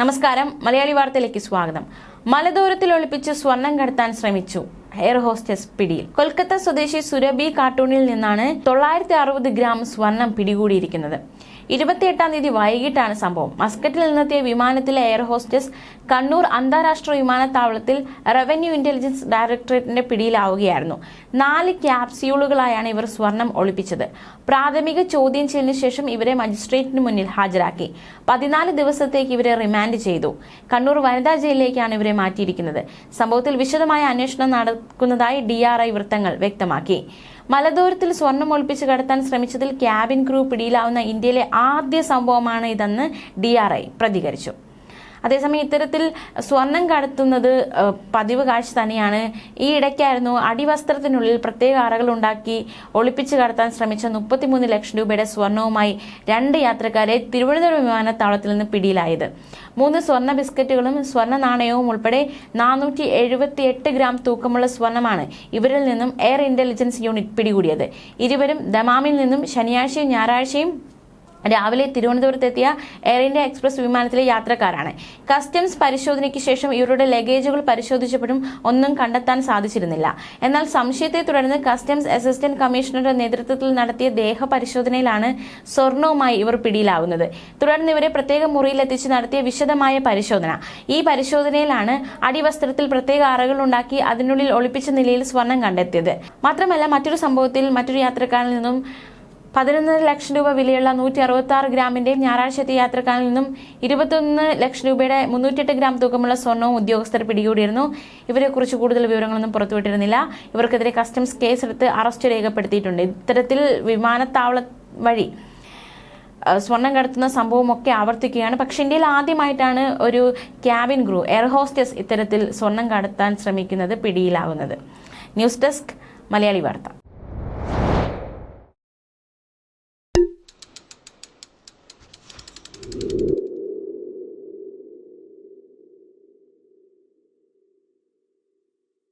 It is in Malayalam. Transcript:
നമസ്കാരം. മലയാളി വാർത്തയിലേക്ക് സ്വാഗതം. മലദൂരത്തിൽ ഒളിപ്പിച്ച് സ്വർണം കടത്താൻ ശ്രമിച്ചു എയർ ഹോസ്റ്റസ് പിടിയിൽ. കൊൽക്കത്ത സ്വദേശി സുരഭി കാർട്ടൂണിൽ നിന്നാണ് തൊള്ളായിരത്തി അറുപത് ഗ്രാം സ്വർണം പിടികൂടിയിരിക്കുന്നത്. ഇരുപത്തിയെട്ടാം തീയതി വൈകിട്ടാണ് സംഭവം. മസ്കറ്റിൽ നിന്നെത്തിയ വിമാനത്തിലെ എയർ ഹോസ്റ്റസ് കണ്ണൂർ അന്താരാഷ്ട്ര വിമാനത്താവളത്തിൽ റവന്യൂ ഇന്റലിജൻസ് ഡയറക്ടറേറ്റിന്റെ പിടിയിലാവുകയായിരുന്നു. നാല് ക്യാപ്സ്യൂളുകളായാണ് ഇവർ സ്വർണം ഒളിപ്പിച്ചത്. പ്രാഥമിക ചോദ്യം ചെയ്യലിന് ശേഷം ഇവരെ മജിസ്ട്രേറ്റിന് മുന്നിൽ ഹാജരാക്കി. പതിനാല് ദിവസത്തേക്ക് ഇവരെ റിമാൻഡ് ചെയ്തു. കണ്ണൂർ വനിതാ ജയിലിലേക്കാണ് ഇവരെ മാറ്റിയിരിക്കുന്നത്. സംഭവത്തിൽ വിശദമായ അന്വേഷണം നടക്കുന്നതായി ഡിആർഐ വൃത്തങ്ങൾ വ്യക്തമാക്കി. മലദൂരത്തിൽ സ്വർണം ഒളിപ്പിച്ച് കടത്താൻ ശ്രമിച്ചതിൽ ക്യാബിൻ ക്രൂ പിടിയിലാവുന്ന ഇന്ത്യയിലെ ആദ്യ സംഭവമാണ് ഇതെന്ന് ഡി പ്രതികരിച്ചു അതേസമയം ഇത്തരത്തിൽ സ്വർണം കടത്തുന്നത് പതിവ് കാഴ്ച തന്നെയാണ്. ഈ ഇടയ്ക്കായിരുന്നു അടിവസ്ത്രത്തിനുള്ളിൽ പ്രത്യേക അറകൾ ഉണ്ടാക്കി ഒളിപ്പിച്ച് കടത്താൻ ശ്രമിച്ച മുപ്പത്തിമൂന്ന് ലക്ഷം രൂപയുടെ സ്വർണവുമായി രണ്ട് യാത്രക്കാരെ തിരുവനന്തപുരം വിമാനത്താവളത്തിൽ നിന്ന് പിടിയിലായത്. മൂന്ന് സ്വർണ ബിസ്ക്കറ്റുകളും സ്വർണ നാണയവും ഉൾപ്പെടെ നാനൂറ്റി എഴുപത്തി എട്ട് ഗ്രാം തൂക്കമുള്ള സ്വർണമാണ് ഇവരിൽ നിന്നും എയർ ഇന്റലിജൻസ് യൂണിറ്റ് പിടികൂടിയത്. ഇരുവരും ദമാമിൽ നിന്നും ശനിയാഴ്ചയും ഞായറാഴ്ചയും രാവിലെ തിരുവനന്തപുരത്തെത്തിയ എയർ ഇന്ത്യ എക്സ്പ്രസ് വിമാനത്തിലെ യാത്രക്കാരാണ്. കസ്റ്റംസ് പരിശോധനയ്ക്ക് ശേഷം ഇവരുടെ ലഗേജുകൾ പരിശോധിച്ചപ്പോഴും ഒന്നും കണ്ടെത്താൻ സാധിച്ചിരുന്നില്ല. എന്നാൽ സംശയത്തെ തുടർന്ന് കസ്റ്റംസ് അസിസ്റ്റന്റ് കമ്മീഷണറുടെ നേതൃത്വത്തിൽ നടത്തിയ ദേഹ പരിശോധനയിലാണ് സ്വർണവുമായി ഇവർ പിടിയിലാവുന്നത്. തുടർന്ന് ഇവരെ പ്രത്യേക മുറിയിലെത്തിച്ച് നടത്തിയ വിശദമായ പരിശോധന. ഈ പരിശോധനയിലാണ് അടിവസ്ത്രത്തിൽ പ്രത്യേക അറകൾ ഉണ്ടാക്കി അതിനുള്ളിൽ ഒളിപ്പിച്ച നിലയിൽ സ്വർണം കണ്ടെത്തിയത്. മാത്രമല്ല മറ്റൊരു സംഭവത്തിൽ മറ്റൊരു യാത്രക്കാരിൽ നിന്നും പതിനൊന്നര ലക്ഷം രൂപ വിലയുള്ള നൂറ്റി അറുപത്തി ആറ് ഗ്രാമിന്റെയും ഞായറാഴ്ചത്തെ യാത്രക്കാരിൽ നിന്നും ഇരുപത്തൊന്ന് ലക്ഷം രൂപയുടെ മുന്നൂറ്റിയെട്ട് ഗ്രാം തൂക്കമുള്ള സ്വർണവും ഉദ്യോഗസ്ഥർ പിടികൂടിയിരുന്നു. ഇവരെക്കുറിച്ച് കൂടുതൽ വിവരങ്ങളൊന്നും പുറത്തുവിട്ടിരുന്നില്ല. ഇവർക്കെതിരെ കസ്റ്റംസ് കേസ് എടുത്ത് അറസ്റ്റ് രേഖപ്പെടുത്തിയിട്ടുണ്ട്. ഇത്തരത്തിൽ വിമാനത്താവള വഴി സ്വർണം കടത്തുന്ന സംഭവമൊക്കെ ആവർത്തിക്കുകയാണ്. പക്ഷേ ഇന്ത്യയിൽ ആദ്യമായിട്ടാണ് ഒരു ക്യാബിൻ ക്രൂ എയർ ഹോസ്റ്റസ് ഇത്തരത്തിൽ സ്വർണം കടത്താൻ ശ്രമിക്കുന്നത് പിടിയിലാകുന്നത് ന്യൂസ് ഡെസ്ക് മലയാളി വാർത്ത.